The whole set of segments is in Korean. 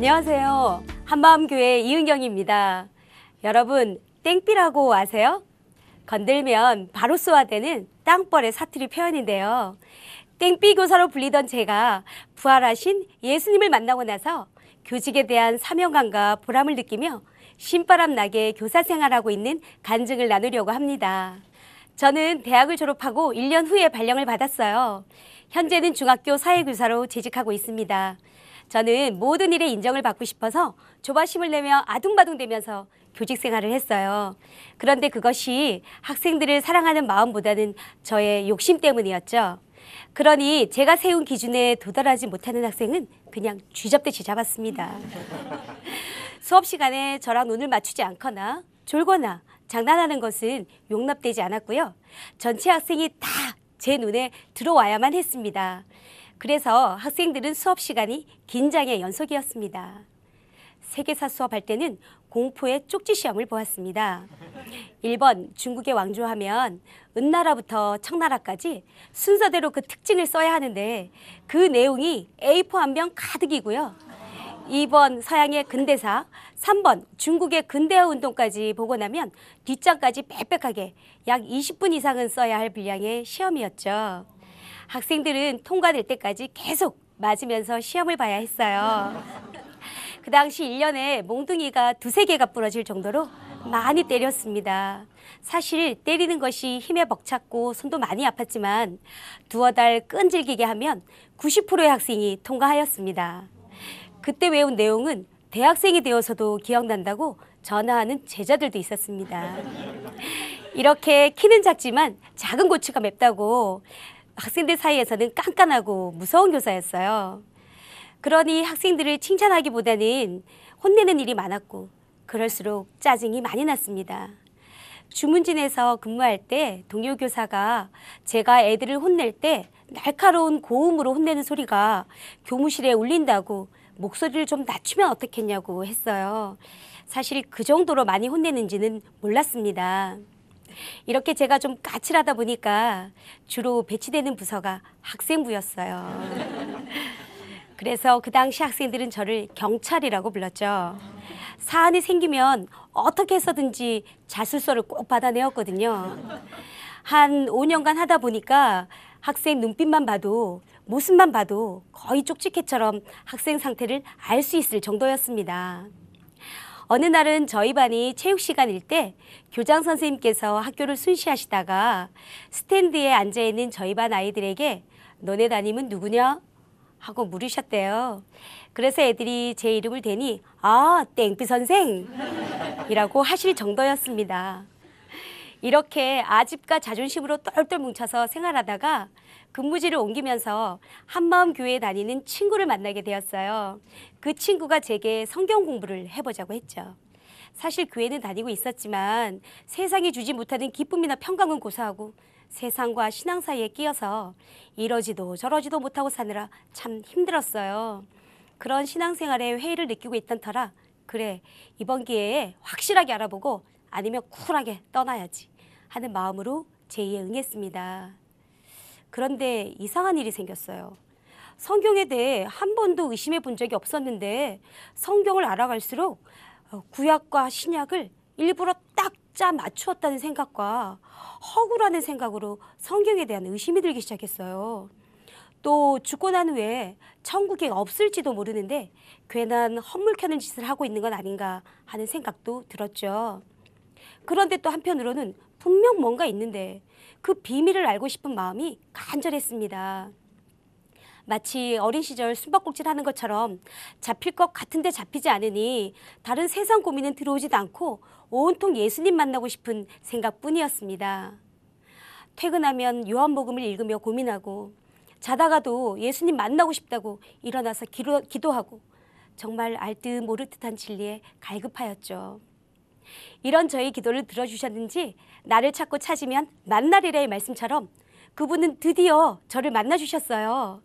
안녕하세요. 한마음교회 이은경입니다. 여러분, 땡삐라고 아세요? 건들면 바로 쏘아대는 땅벌의 사투리 표현인데요. 땡삐 교사로 불리던 제가 부활하신 예수님을 만나고 나서 교직에 대한 사명감과 보람을 느끼며 신바람 나게 교사 생활하고 있는 간증을 나누려고 합니다. 저는 대학을 졸업하고 1년 후에 발령을 받았어요. 현재는 중학교 사회교사로 재직하고 있습니다. 저는 모든 일에 인정을 받고 싶어서 조바심을 내며 아둥바둥대면서 교직 생활을 했어요. 그런데 그것이 학생들을 사랑하는 마음보다는 저의 욕심 때문이었죠. 그러니 제가 세운 기준에 도달하지 못하는 학생은 그냥 쥐잡듯이 잡았습니다. 수업 시간에 저랑 눈을 맞추지 않거나 졸거나 장난하는 것은 용납되지 않았고요. 전체 학생이 다 제 눈에 들어와야만 했습니다. 그래서 학생들은 수업 시간이 긴장의 연속이었습니다. 세계사 수업할 때는 공포의 쪽지 시험을 보았습니다. 1번 중국의 왕조하면 은나라부터 청나라까지 순서대로 그 특징을 써야 하는데 그 내용이 A4 한 병 가득이고요. 2번 서양의 근대사, 3번 중국의 근대화 운동까지 보고 나면 뒷장까지 빽빽하게 약 20분 이상은 써야 할 분량의 시험이었죠. 학생들은 통과될 때까지 계속 맞으면서 시험을 봐야 했어요. 그 당시 1년에 몽둥이가 두세 개가 부러질 정도로 많이 때렸습니다. 사실 때리는 것이 힘에 벅찼고 손도 많이 아팠지만 두어 달 끈질기게 하면 90%의 학생이 통과하였습니다. 그때 외운 내용은 대학생이 되어서도 기억난다고 전화하는 제자들도 있었습니다. 이렇게 키는 작지만 작은 고추가 맵다고 학생들 사이에서는 깐깐하고 무서운 교사였어요. 그러니 학생들을 칭찬하기보다는 혼내는 일이 많았고 그럴수록 짜증이 많이 났습니다. 주문진에서 근무할 때 동료 교사가 제가 애들을 혼낼 때 날카로운 고음으로 혼내는 소리가 교무실에 울린다고 목소리를 좀 낮추면 어떻겠냐고 했어요. 사실 그 정도로 많이 혼내는지는 몰랐습니다. 이렇게 제가 좀 까칠하다 보니까 주로 배치되는 부서가 학생부였어요. 그래서 그 당시 학생들은 저를 경찰이라고 불렀죠. 사안이 생기면 어떻게 해서든지 자술서를 꼭 받아내었거든요. 한 5년간 하다 보니까 학생 눈빛만 봐도 모습만 봐도 거의 쪽지캐처럼 학생 상태를 알 수 있을 정도였습니다. 어느 날은 저희 반이 체육 시간일 때 교장 선생님께서 학교를 순시하시다가 스탠드에 앉아 있는 저희 반 아이들에게 너네 담임은 누구냐? 하고 물으셨대요. 그래서 애들이 제 이름을 대니 아 땡삐 선생이라고 하실 정도였습니다. 이렇게 아집과 자존심으로 똘똘 뭉쳐서 생활하다가 근무지를 옮기면서 한마음 교회에 다니는 친구를 만나게 되었어요. 그 친구가 제게 성경 공부를 해보자고 했죠. 사실 교회는 다니고 있었지만 세상이 주지 못하는 기쁨이나 평강은 고사하고 세상과 신앙 사이에 끼어서 이러지도 저러지도 못하고 사느라 참 힘들었어요. 그런 신앙생활에 회의를 느끼고 있던 터라 그래 이번 기회에 확실하게 알아보고 아니면 쿨하게 떠나야지 하는 마음으로 제의에 응했습니다. 그런데 이상한 일이 생겼어요. 성경에 대해 한 번도 의심해 본 적이 없었는데 성경을 알아갈수록 어, 구약과 신약을 일부러 딱 짜 맞추었다는 생각과 허구라는 생각으로 성경에 대한 의심이 들기 시작했어요. 또 죽고 난 후에 천국이 없을지도 모르는데 괜한 헛물 켜는 짓을 하고 있는 건 아닌가 하는 생각도 들었죠. 그런데 또 한편으로는 분명 뭔가 있는데 그 비밀을 알고 싶은 마음이 간절했습니다. 마치 어린 시절 숨바꼭질 하는 것처럼 잡힐 것 같은데 잡히지 않으니 다른 세상 고민은 들어오지도 않고 온통 예수님 만나고 싶은 생각뿐이었습니다. 퇴근하면 요한복음을 읽으며 고민하고 자다가도 예수님 만나고 싶다고 일어나서 기도, 기도하고 정말 알듯 모를 듯한 진리에 갈급하였죠. 이런 저희 기도를 들어주셨는지 나를 찾고 찾으면 만나리라의 말씀처럼 그분은 드디어 저를 만나주셨어요.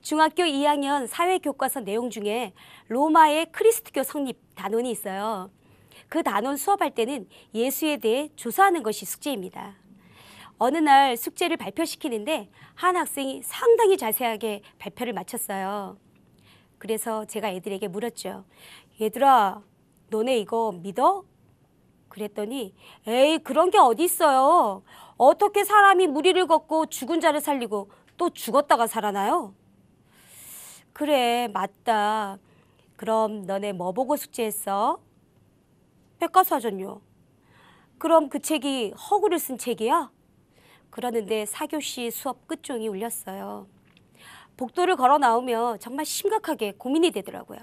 중학교 2학년 사회 교과서 내용 중에 로마의 크리스트교 성립 단원이 있어요. 그 단원 수업할 때는 예수에 대해 조사하는 것이 숙제입니다. 어느 날 숙제를 발표시키는데 한 학생이 상당히 자세하게 발표를 마쳤어요. 그래서 제가 애들에게 물었죠. 얘들아, 너네 이거 믿어? 그랬더니 에이 그런 게 어디 있어요. 어떻게 사람이 무리를 걷고 죽은 자를 살리고 또 죽었다가 살아나요? 그래 맞다. 그럼 너네 뭐 보고 숙제했어? 백과사전요. 그럼 그 책이 허구를 쓴 책이야? 그러는데 사교시 수업 끝종이 울렸어요. 복도를 걸어 나오며 정말 심각하게 고민이 되더라고요.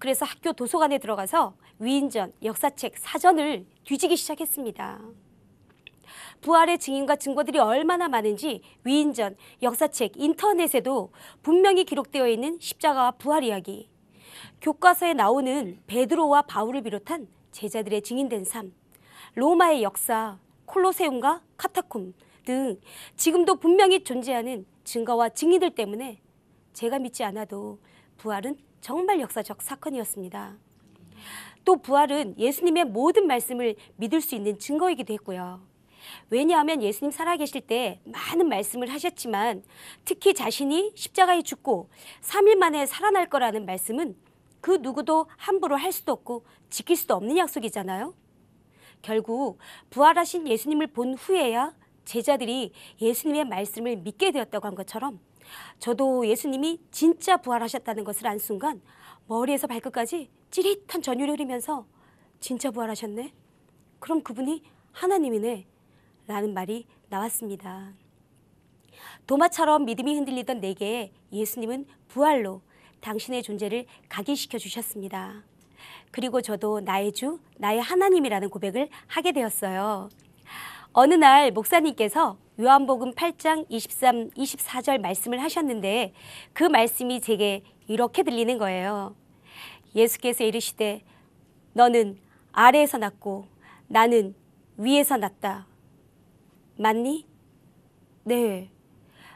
그래서 학교 도서관에 들어가서 위인전, 역사책, 사전을 뒤지기 시작했습니다. 부활의 증인과 증거들이 얼마나 많은지 위인전, 역사책, 인터넷에도 분명히 기록되어 있는 십자가와 부활 이야기, 교과서에 나오는 베드로와 바울을 비롯한 제자들의 증인된 삶, 로마의 역사, 콜로세움과 카타콤 등 지금도 분명히 존재하는 증거와 증인들 때문에 제가 믿지 않아도 부활은 정말 역사적 사건이었습니다. 또 부활은 예수님의 모든 말씀을 믿을 수 있는 증거이기도 했고요. 왜냐하면 예수님 살아계실 때 많은 말씀을 하셨지만 특히 자신이 십자가에 죽고 3일 만에 살아날 거라는 말씀은 그 누구도 함부로 할 수도 없고 지킬 수도 없는 약속이잖아요. 결국 부활하신 예수님을 본 후에야 제자들이 예수님의 말씀을 믿게 되었다고 한 것처럼 저도 예수님이 진짜 부활하셨다는 것을 안 순간 머리에서 발끝까지 찌릿한 전율이 흐르면서 진짜 부활하셨네? 그럼 그분이 하나님이네? 라는 말이 나왔습니다. 도마처럼 믿음이 흔들리던 내게 예수님은 부활로 당신의 존재를 각인시켜 주셨습니다. 그리고 저도 나의 주, 나의 하나님이라는 고백을 하게 되었어요. 어느 날 목사님께서 요한복음 8장 23, 24절 말씀을 하셨는데 그 말씀이 제게 이렇게 들리는 거예요. 예수께서 이르시되 너는 아래에서 났고 나는 위에서 났다. 맞니? 네.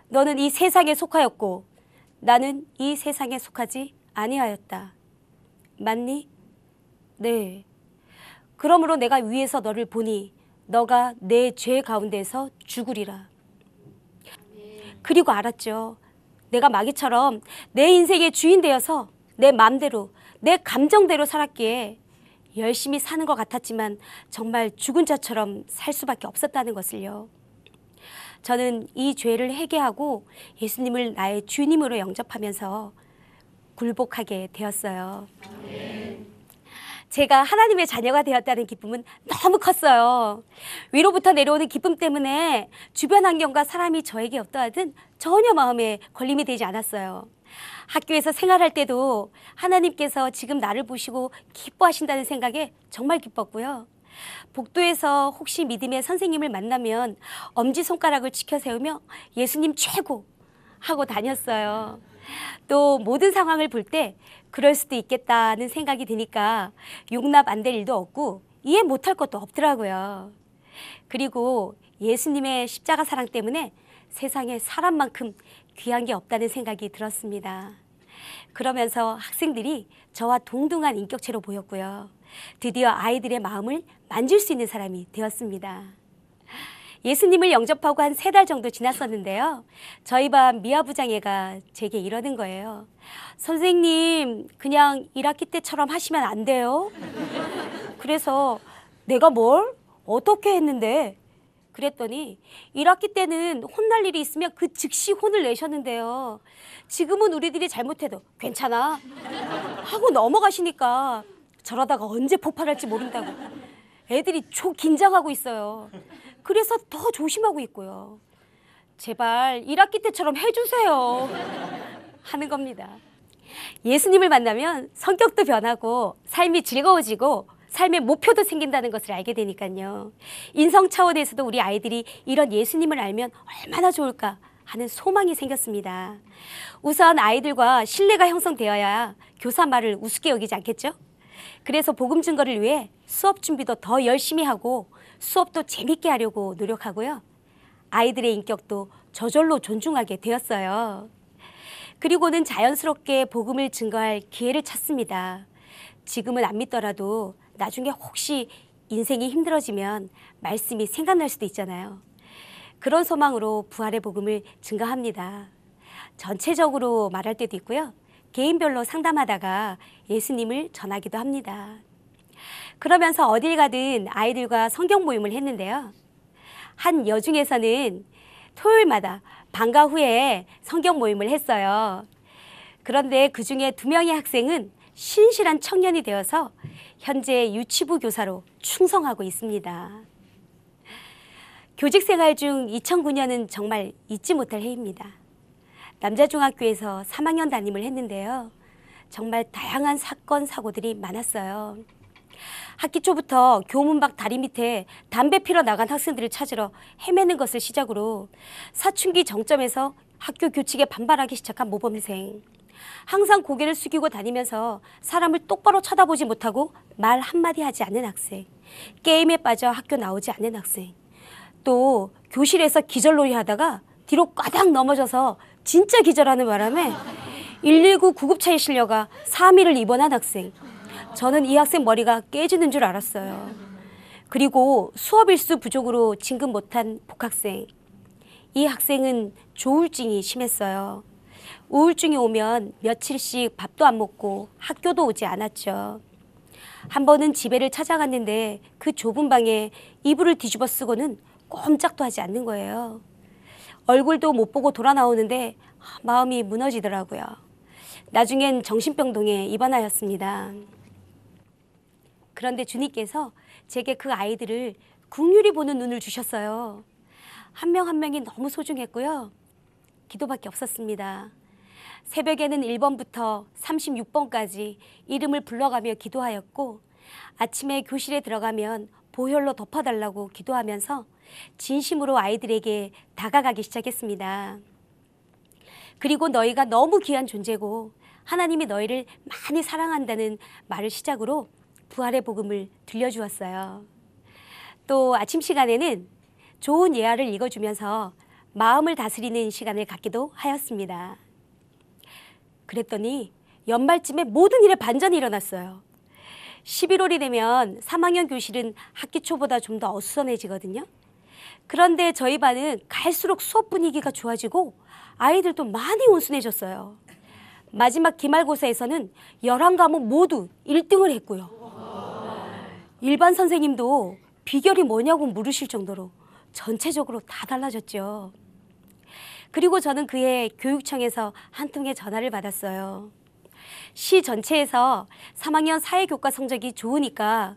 너는 이 세상에 속하였고 나는 이 세상에 속하지 아니하였다. 맞니? 네. 그러므로 내가 위에서 너를 보니 너가 내 죄 가운데서 죽으리라. 그리고 알았죠. 내가 마귀처럼 내 인생의 주인 되어서 내 마음대로 내 감정대로 살았기에 열심히 사는 것 같았지만 정말 죽은 자처럼 살 수밖에 없었다는 것을요. 저는 이 죄를 회개하고 예수님을 나의 주님으로 영접하면서 굴복하게 되었어요. 제가 하나님의 자녀가 되었다는 기쁨은 너무 컸어요. 위로부터 내려오는 기쁨 때문에 주변 환경과 사람이 저에게 어떠하든 전혀 마음에 걸림이 되지 않았어요. 학교에서 생활할 때도 하나님께서 지금 나를 보시고 기뻐하신다는 생각에 정말 기뻤고요. 복도에서 혹시 믿음의 선생님을 만나면 엄지손가락을 치켜 세우며 예수님 최고 하고 다녔어요. 또 모든 상황을 볼 때 그럴 수도 있겠다는 생각이 드니까 용납 안 될 일도 없고 이해 못할 것도 없더라고요. 그리고 예수님의 십자가 사랑 때문에 세상에 사람만큼 귀한 게 없다는 생각이 들었습니다. 그러면서 학생들이 저와 동등한 인격체로 보였고요. 드디어 아이들의 마음을 만질 수 있는 사람이 되었습니다. 예수님을 영접하고 한 세 달 정도 지났었는데요. 저희 반 미아 부장애가 제게 이러는 거예요. 선생님, 그냥 1학기 때처럼 하시면 안 돼요? 그래서 내가 뭘? 어떻게 했는데? 그랬더니 1학기 때는 혼날 일이 있으면 그 즉시 혼을 내셨는데요. 지금은 우리들이 잘못해도 괜찮아. 하고 넘어가시니까 저러다가 언제 폭발할지 모른다고. 애들이 초 긴장하고 있어요. 그래서 더 조심하고 있고요. 제발 1학기 때처럼 해주세요. 하는 겁니다. 예수님을 만나면 성격도 변하고 삶이 즐거워지고 삶의 목표도 생긴다는 것을 알게 되니까요. 인성 차원에서도 우리 아이들이 이런 예수님을 알면 얼마나 좋을까 하는 소망이 생겼습니다. 우선 아이들과 신뢰가 형성되어야 교사 말을 우습게 여기지 않겠죠? 그래서 복음 증거를 위해 수업 준비도 더 열심히 하고 수업도 재밌게 하려고 노력하고요. 아이들의 인격도 저절로 존중하게 되었어요. 그리고는 자연스럽게 복음을 증거할 기회를 찾습니다. 지금은 안 믿더라도 나중에 혹시 인생이 힘들어지면 말씀이 생각날 수도 있잖아요. 그런 소망으로 부활의 복음을 증가합니다. 전체적으로 말할 때도 있고요. 개인별로 상담하다가 예수님을 전하기도 합니다. 그러면서 어딜 가든 아이들과 성경 모임을 했는데요. 한 여중에서는 토요일마다 방과 후에 성경 모임을 했어요. 그런데 그 중에 두 명의 학생은 신실한 청년이 되어서 현재 유치부 교사로 충성하고 있습니다. 교직 생활 중 2009년은 정말 잊지 못할 해입니다. 남자중학교에서 3학년 담임을 했는데요. 정말 다양한 사건, 사고들이 많았어요. 학기 초부터 교문 밖 다리 밑에 담배 피러 나간 학생들을 찾으러 헤매는 것을 시작으로 사춘기 정점에서 학교 규칙에 반발하기 시작한 모범생. 항상 고개를 숙이고 다니면서 사람을 똑바로 쳐다보지 못하고 말 한마디 하지 않는 학생. 게임에 빠져 학교 나오지 않는 학생. 또 교실에서 기절놀이 하다가 뒤로 까닥 넘어져서 진짜 기절하는 바람에 119 구급차에 실려가 3일을 입원한 학생. 저는 이 학생 머리가 깨지는 줄 알았어요. 그리고 수업 일수 부족으로 진급 못한 복학생. 이 학생은 조울증이 심했어요. 우울증이 오면 며칠씩 밥도 안 먹고 학교도 오지 않았죠. 한 번은 집에를 찾아갔는데 그 좁은 방에 이불을 뒤집어 쓰고는 꼼짝도 하지 않는 거예요. 얼굴도 못 보고 돌아 나오는데 마음이 무너지더라고요. 나중엔 정신병동에 입원하였습니다. 그런데 주님께서 제게 그 아이들을 국률이 보는 눈을 주셨어요. 한명한 명이 너무 소중했고요. 기도밖에 없었습니다. 새벽에는 1번부터 36번까지 이름을 불러가며 기도하였고 아침에 교실에 들어가면 보혈로 덮어달라고 기도하면서 진심으로 아이들에게 다가가기 시작했습니다. 그리고 너희가 너무 귀한 존재고 하나님이 너희를 많이 사랑한다는 말을 시작으로 부활의 복음을 들려주었어요. 또 아침 시간에는 좋은 예화를 읽어주면서 마음을 다스리는 시간을 갖기도 하였습니다. 그랬더니 연말쯤에 모든 일에 반전이 일어났어요. 11월이 되면 3학년 교실은 학기 초보다 좀 더 어수선해지거든요. 그런데 저희 반은 갈수록 수업 분위기가 좋아지고 아이들도 많이 온순해졌어요. 마지막 기말고사에서는 11과목 모두 1등을 했고요. 일반 선생님도 비결이 뭐냐고 물으실 정도로 전체적으로 다 달라졌죠. 그리고 저는 그해 교육청에서 한 통의 전화를 받았어요. 시 전체에서 3학년 사회교과 성적이 좋으니까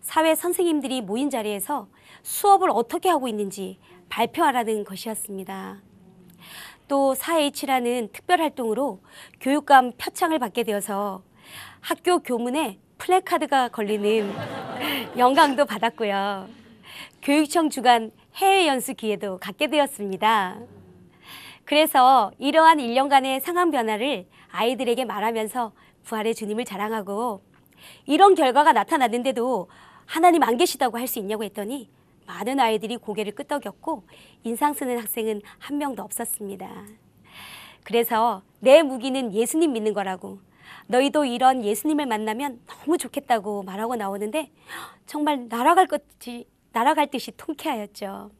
사회 선생님들이 모인 자리에서 수업을 어떻게 하고 있는지 발표하라는 것이었습니다. 또 4H라는 특별 활동으로 교육감 표창을 받게 되어서 학교 교문에 플래카드가 걸리는 영광도 받았고요. 교육청 주간 해외 연수 기회도 갖게 되었습니다. 그래서 이러한 1년간의 상황 변화를 아이들에게 말하면서 부활의 주님을 자랑하고 이런 결과가 나타났는데도 하나님 안 계시다고 할 수 있냐고 했더니 많은 아이들이 고개를 끄덕였고 인상 쓰는 학생은 한 명도 없었습니다. 그래서 내 무기는 예수님 믿는 거라고 너희도 이런 예수님을 만나면 너무 좋겠다고 말하고 나오는데 정말 날아갈 것이 날아갈 듯이 통쾌하였죠.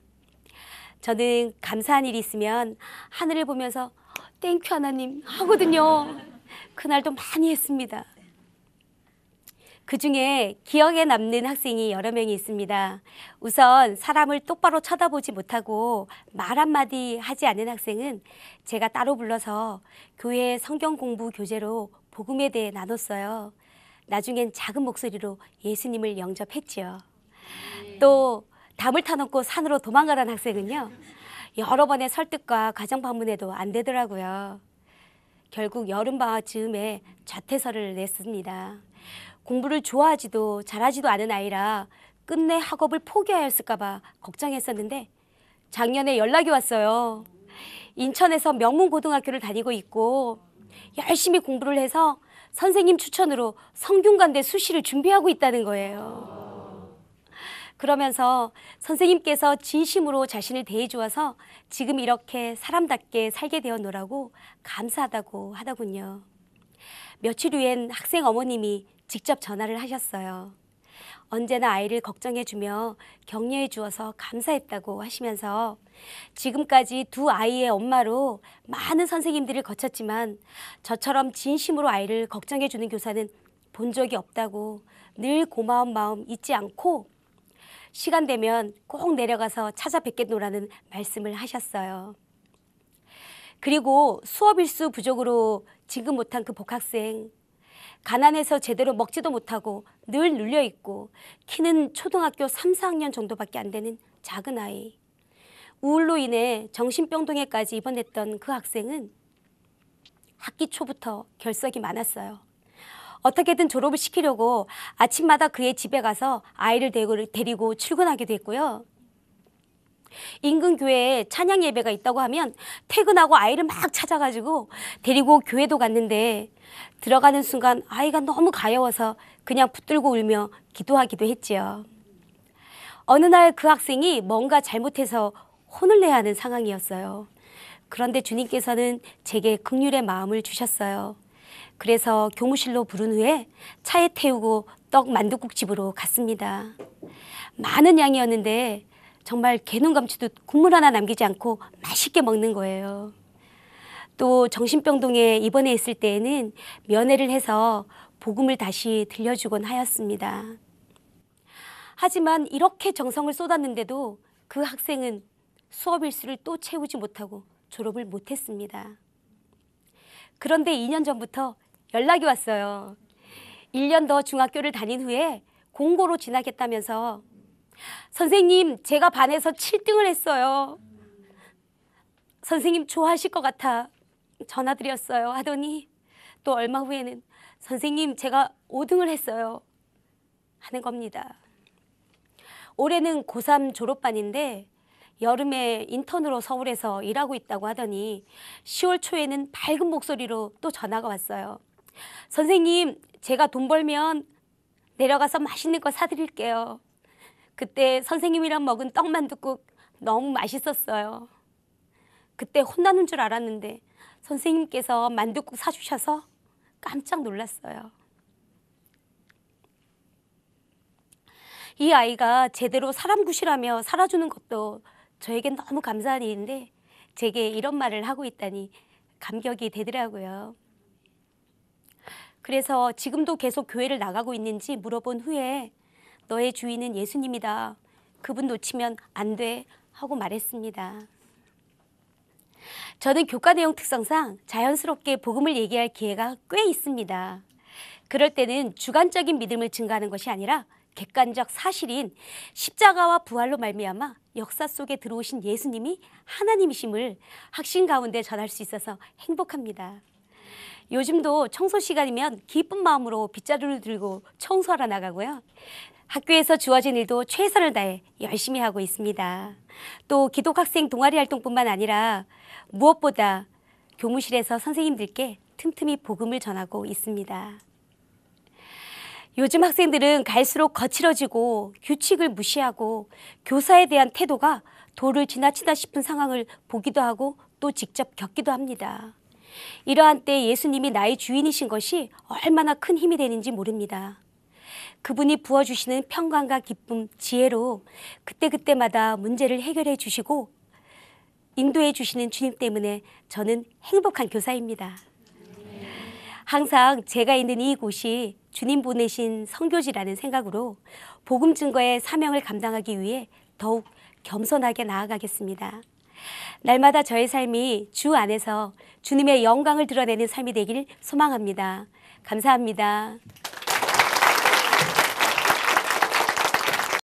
저는 감사한 일이 있으면 하늘을 보면서 땡큐 하나님 하거든요. 그날도 많이 했습니다. 그 중에 기억에 남는 학생이 여러 명이 있습니다. 우선 사람을 똑바로 쳐다보지 못하고 말 한마디 하지 않는 학생은 제가 따로 불러서 교회 성경 공부 교재로 복음에 대해 나눴어요. 나중엔 작은 목소리로 예수님을 영접했지요. 또 담을 타놓고 산으로 도망가던 학생은요. 여러 번의 설득과 가정 방문에도 안 되더라고요. 결국 여름방학 즈음에 자퇴서를 냈습니다. 공부를 좋아하지도 잘하지도 않은 아이라 끝내 학업을 포기하였을까봐 걱정했었는데 작년에 연락이 왔어요. 인천에서 명문고등학교를 다니고 있고 열심히 공부를 해서 선생님 추천으로 성균관대 수시를 준비하고 있다는 거예요. 그러면서 선생님께서 진심으로 자신을 대해 주어서 지금 이렇게 사람답게 살게 되었노라고 감사하다고 하더군요. 며칠 후엔 학생 어머님이 직접 전화를 하셨어요. 언제나 아이를 걱정해주며 격려해 주어서 감사했다고 하시면서 지금까지 두 아이의 엄마로 많은 선생님들을 거쳤지만 저처럼 진심으로 아이를 걱정해 주는 교사는 본 적이 없다고 늘 고마운 마음 잊지 않고 시간 되면 꼭 내려가서 찾아뵙겠노라는 말씀을 하셨어요. 그리고 수업 일수 부족으로 지금 못한 그 복학생 가난해서 제대로 먹지도 못하고 늘 눌려 있고 키는 초등학교 3, 4학년 정도밖에 안 되는 작은 아이. 우울로 인해 정신병동에까지 입원했던 그 학생은 학기 초부터 결석이 많았어요. 어떻게든 졸업을 시키려고 아침마다 그의 집에 가서 아이를 데리고 출근하기도 했고요. 인근 교회에 찬양 예배가 있다고 하면 퇴근하고 아이를 막 찾아가지고 데리고 교회도 갔는데 들어가는 순간 아이가 너무 가여워서 그냥 붙들고 울며 기도하기도 했지요. 어느 날 그 학생이 뭔가 잘못해서 혼을 내야 하는 상황이었어요. 그런데 주님께서는 제게 극률의 마음을 주셨어요. 그래서 교무실로 부른 후에 차에 태우고 떡 만둣국 집으로 갔습니다. 많은 양이었는데 정말 개눈 감치듯 국물 하나 남기지 않고 맛있게 먹는 거예요. 또 정신병동에 입원해 있을 때에는 면회를 해서 복음을 다시 들려주곤 하였습니다. 하지만 이렇게 정성을 쏟았는데도 그 학생은 수업 일수를 또 채우지 못하고 졸업을 못했습니다. 그런데 2년 전부터 연락이 왔어요. 1년 더 중학교를 다닌 후에 공고로 진학했다면서 선생님, 제가 반에서 7등을 했어요. 선생님 좋아하실 것 같아 전화드렸어요. 하더니 또 얼마 후에는 선생님 제가 5등을 했어요. 하는 겁니다. 올해는 고3 졸업반인데 여름에 인턴으로 서울에서 일하고 있다고 하더니 10월 초에는 밝은 목소리로 또 전화가 왔어요. 선생님, 제가 돈 벌면 내려가서 맛있는 거 사드릴게요. 그때 선생님이랑 먹은 떡만둣국 너무 맛있었어요. 그때 혼나는 줄 알았는데 선생님께서 만둣국 사주셔서 깜짝 놀랐어요. 이 아이가 제대로 사람 구실하며 살아주는 것도 저에겐 너무 감사한 일인데 제게 이런 말을 하고 있다니 감격이 되더라고요. 그래서 지금도 계속 교회를 나가고 있는지 물어본 후에 너의 주인은 예수님이다. 그분 놓치면 안 돼. 하고 말했습니다. 저는 교과 내용 특성상 자연스럽게 복음을 얘기할 기회가 꽤 있습니다. 그럴 때는 주관적인 믿음을 증가하는 것이 아니라 객관적 사실인 십자가와 부활로 말미암아 역사 속에 들어오신 예수님이 하나님이심을 확신 가운데 전할 수 있어서 행복합니다. 요즘도 청소 시간이면 기쁜 마음으로 빗자루를 들고 청소하러 나가고요. 학교에서 주어진 일도 최선을 다해 열심히 하고 있습니다. 또 기독학생 동아리 활동뿐만 아니라 무엇보다 교무실에서 선생님들께 틈틈이 복음을 전하고 있습니다. 요즘 학생들은 갈수록 거칠어지고 규칙을 무시하고 교사에 대한 태도가 도를 지나치다 싶은 상황을 보기도 하고 또 직접 겪기도 합니다. 이러한 때 예수님이 나의 주인이신 것이 얼마나 큰 힘이 되는지 모릅니다. 그분이 부어주시는 평강과 기쁨, 지혜로 그때그때마다 문제를 해결해 주시고 인도해 주시는 주님 때문에 저는 행복한 교사입니다. 항상 제가 있는 이곳이 주님 보내신 성교지라는 생각으로 복음 증거의 사명을 감당하기 위해 더욱 겸손하게 나아가겠습니다. 날마다 저의 삶이 주 안에서 주님의 영광을 드러내는 삶이 되길 소망합니다. 감사합니다.